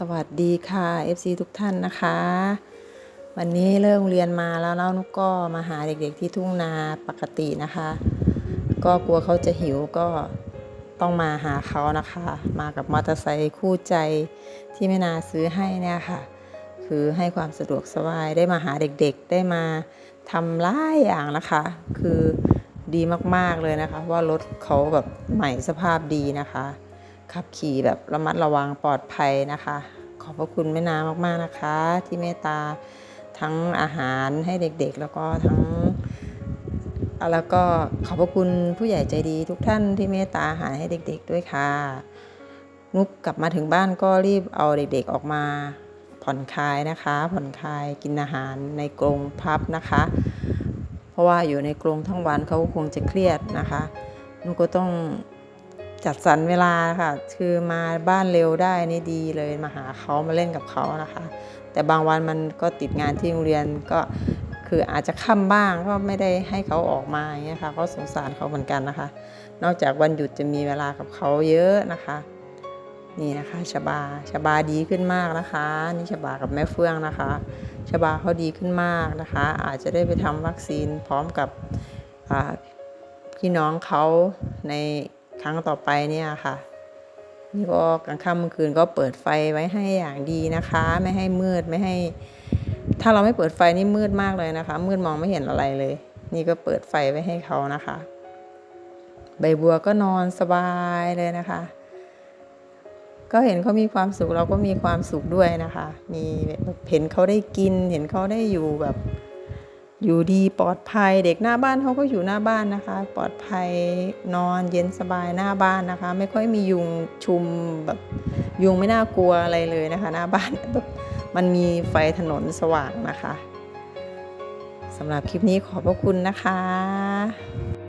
สวัสดีค่ะ FC ทุกท่านนะคะ วันนี้เลิกโรงเรียนมาแล้วแล้วนุกก็มาหาเด็กๆที่ทุ่งนาปกตินะคะ ก็กลัวเขาจะหิวก็ต้องมาหาเขานะคะ มากับมอเตอร์ไซค์คู่ใจที่แม่นาซื้อให้เนี่ยค่ะ คือให้ความสะดวกสบายได้มาหาเด็กๆ ได้มาทำหลายอย่างนะคะ คือดีมากๆเลยนะคะว่ารถเขาแบบใหม่สภาพดีนะคะ ขับขี่แบบระมัดระวังปลอดภัยนะคะ ขอบพระคุณแม่นามากๆนะคะ ที่เมตตาทั้งอาหารให้เด็กๆ แล้วก็ทั้งแล้วก็ขอบพระคุณผู้ใหญ่ใจดีทุกท่านที่เมตตาอาหารให้เด็ก ๆ ด้วยค่ะนุกกลับมาถึงบ้านก็รีบเอาเด็กๆออกมาผ่อนคลายนะคะ ผ่อนคลายกินอาหารในกรงพับนะคะ เพราะว่าอยู่ในกรงทั้งวันเขาคงจะเครียดนะคะนุกก็ต้อง จัดสรรเวลาค่ะ คือมาบ้านเร็วได้นี่ดีเลยมาหาเขามาเล่นกับเขานะคะ แต่บางวันมันก็ติดงานที่โรงเรียนก็คืออาจจะค่ำบ้างก็ไม่ได้ให้เขาออกมาอย่างเงี้ยค่ะก็สงสารเขาเหมือนกันนะคะ นอกจากวันหยุดจะมีเวลากับเขาเยอะนะคะ นี่นะคะชบาชบาดีขึ้นมากนะคะ นี่ชบากับแม่เฟื่องนะคะชบาเขาดีขึ้นมากนะคะ อาจจะได้ไปทำวัคซีนพร้อมกับพี่น้องเขาใน ครั้งต่อไปเนี่ยค่ะ นี่ก็กลางค่ำกลางคืนก็เปิดไฟไว้ให้อย่างดีนะคะ ไม่ให้มืดไม่ให้ ถ้าเราไม่เปิดไฟนี่มืดมากเลยนะคะ มืดมองไม่เห็นอะไรเลย นี่ก็เปิดไฟไว้ให้เขานะคะ ใบบัวก็นอนสบายเลยนะคะ ก็เห็นเขามีความสุขเราก็มีความสุขด้วยนะคะ มีเห็นเขาได้กิน เห็นเขาได้อยู่แบบ อยู่ดีปลอดภัยเด็กหน้าบ้านเขาก็อยู่หน้าบ้านนะคะ ปลอดภัยนอนเย็นสบายหน้าบ้านนะคะ ไม่ค่อยมียุงชุมแบบยุงไม่น่ากลัวอะไรเลยนะคะ หน้าบ้านแบบมันมีไฟถนนสว่างนะคะสำหรับคลิปนี้ขอบพระคุณนะคะ